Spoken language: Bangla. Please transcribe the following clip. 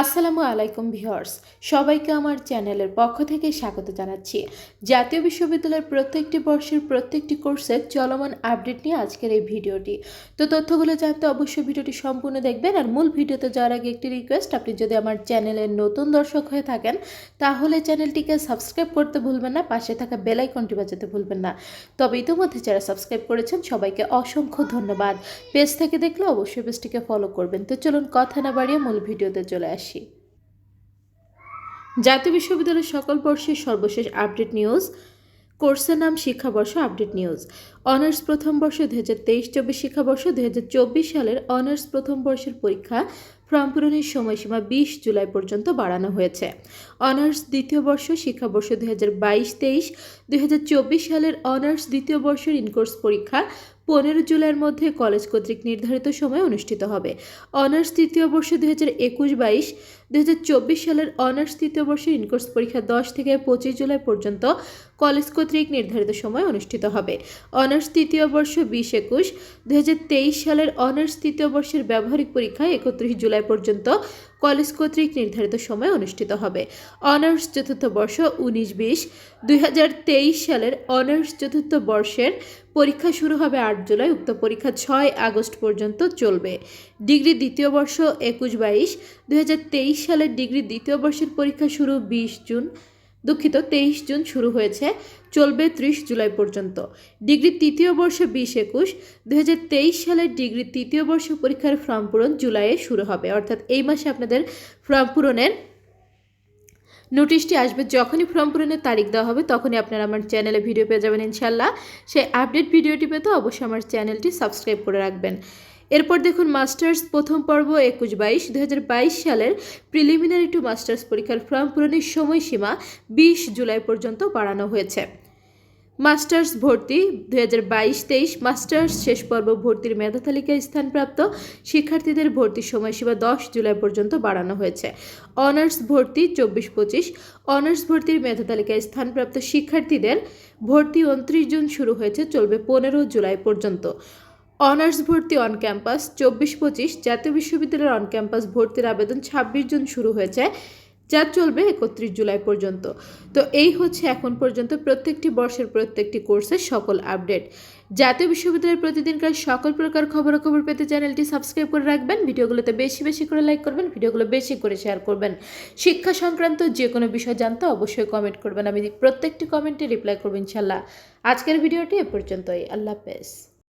আসসালামু আলাইকুম ভিউয়ার্স, সবাইকে আমার চ্যানেলের পক্ষ থেকে স্বাগত জানাচ্ছি। জাতীয় বিশ্ববিদ্যালয়ের প্রত্যেকটি বর্ষের প্রত্যেকটি কোর্সের চলমান আপডেট নিয়ে আজকের এই ভিডিওটি। তো তথ্যগুলো জানতে অবশ্যই ভিডিওটি সম্পূর্ণ দেখবেন, আর মূল ভিডিওতে যাওয়ার আগে একটি রিকোয়েস্ট আপনি যদি আমার চ্যানেলের নতুন দর্শক হয়ে থাকেন, তাহলে চ্যানেলটিকে সাবস্ক্রাইব করতে ভুলবেন না, পাশে থাকা বেল আইকনটি বাজাতে ভুলবেন না। তবে ইতিমধ্যে যারা সাবস্ক্রাইব করেছেন, সবাইকে অসংখ্য ধন্যবাদ। পেজ থেকে দেখলে অবশ্যই পেজটিকে ফলো করবেন। তো চলুন কথা না বাড়িয়ে মূল ভিডিওতে চলে আসি। জাতীয় বিশ্ববিদ্যালয়ের সকল বর্ষের সর্বশেষ আপডেট নিউজ, কোর্সের নাম শিক্ষাবর্ষ আপডেট নিউজ। অনার্স প্রথম বর্ষ দু হাজার তেইশ চব্বিশ শিক্ষাবর্ষ দু হাজার চব্বিশ সালের অনার্স প্রথম বর্ষের পরীক্ষা ফর্ম পূরণের সময়সীমা বিশ জুলাই পর্যন্ত বাড়ানো হয়েছে। অনার্স দ্বিতীয় বর্ষ শিক্ষাবর্ষ দু হাজার বাইশ তেইশ, দুই চব্বিশ সালের অনার্স দ্বিতীয় বর্ষের ইনকোর্স পরীক্ষা পনেরো জুলাইয়ের মধ্যে কলেজ কর্তৃক নির্ধারিত সময় অনুষ্ঠিত হবে। অনার্স তৃতীয় বর্ষ দু হাজার একুশ বাইশ দু হাজার চব্বিশ সালের অনার্স তৃতীয় বর্ষের ইনকোর্স পরীক্ষা দশ থেকে পঁচিশ জুলাই পর্যন্ত কলেজ কর্তৃক নির্ধারিত সময় অনুষ্ঠিত হবে। অনার্স তৃতীয় বর্ষ বিশ একুশ দু হাজার তেইশ সালের অনার্স তৃতীয় বর্ষের ব্যবহারিক পরীক্ষা একত্রিশ জুলাই পর্যন্ত কলেজ কর্তৃক নির্ধারিত সময় অনুষ্ঠিত হবে। অনার্স চতুর্থ বর্ষ উনিশ বিশ দুই সালের অনার্স চতুর্থ বর্ষের পরীক্ষা শুরু হবে আট জুলাই, উক্ত পরীক্ষা ছয় আগস্ট পর্যন্ত চলবে। ডিগ্রি দ্বিতীয় বর্ষ একুশ বাইশ, দুই সালের ডিগ্রি দ্বিতীয় বর্ষের পরীক্ষা শুরু বিশ জুন দুঃখিত, তেইশ জুন শুরু হয়েছে, চলবে ত্রিশ জুলাই পর্যন্ত। ডিগ্রি তৃতীয় বর্ষ বিশ একুশ দু সালের ডিগ্রি তৃতীয় বর্ষ পরীক্ষার ফর্ম পূরণ জুলাইয়ে শুরু হবে। অর্থাৎ এই মাসে আপনাদের ফর্ম পূরণের নোটিশটি আসবে। যখনই ফর্ম পূরণের তারিখ দেওয়া হবে, তখনই আপনারা আমার চ্যানেলে ভিডিও পেয়ে যাবেন ইনশাল্লাহ সেই আপডেট ভিডিওটি পেতে অবশ্যই আমার চ্যানেলটি সাবস্ক্রাইব করে রাখবেন। এরপর দেখুন মাস্টার্স প্রথম পর্ব একুশ বাইশ দু সালের প্রিলিমিনারি টু মাস্টার্স পরীক্ষার ফর্ম পূরণের সময়সীমা বিশ জুলাই পর্যন্ত বাড়ানো হয়েছে। মাস্টার্স ভর্তি দু হাজার বাইশ তেইশ মাস্টার্স শেষ পর্ব ভর্তির মেধা তালিকায় স্থানপ্রাপ্ত শিক্ষার্থীদের ভর্তির সময়সীমা দশ জুলাই পর্যন্ত বাড়ানো হয়েছে। অনার্স ভর্তি চব্বিশ পঁচিশ অনার্স ভর্তির মেধা তালিকায় স্থানপ্রাপ্ত শিক্ষার্থীদের ভর্তি উনত্রিশ জুন শুরু হয়েছে, চলবে পনেরো জুলাই পর্যন্ত। অনার্স ভর্তি অন ক্যাম্পাস চব্বিশ পঁচিশ জাতীয় বিশ্ববিদ্যালয়ের অন ক্যাম্পাস ভর্তির আবেদন ছাব্বিশ জুন শুরু হয়েছে, যা চলবে একত্রিশ জুলাই পর্যন্ত। তো এই হচ্ছে এখন পর্যন্ত প্রত্যেকটি বর্ষের প্রত্যেকটি কোর্সের সকল আপডেট। জাতীয় বিশ্ববিদ্যালয়ের প্রতিদিনকার সকল প্রকার খবরাখবর পেতে চ্যানেলটি সাবস্ক্রাইব করে রাখবেন, ভিডিওগুলোতে বেশি বেশি করে লাইক করবেন, ভিডিওগুলো বেশি করে শেয়ার করবেন। শিক্ষা সংক্রান্ত যে কোনো বিষয় জানতে অবশ্যই কমেন্ট করবেন, আমি প্রত্যেকটি কমেন্টে রিপ্লাই করব ইনশাল্লাহ আজকের ভিডিওটি এ পর্যন্তই, আল্লাহ হাফেজ।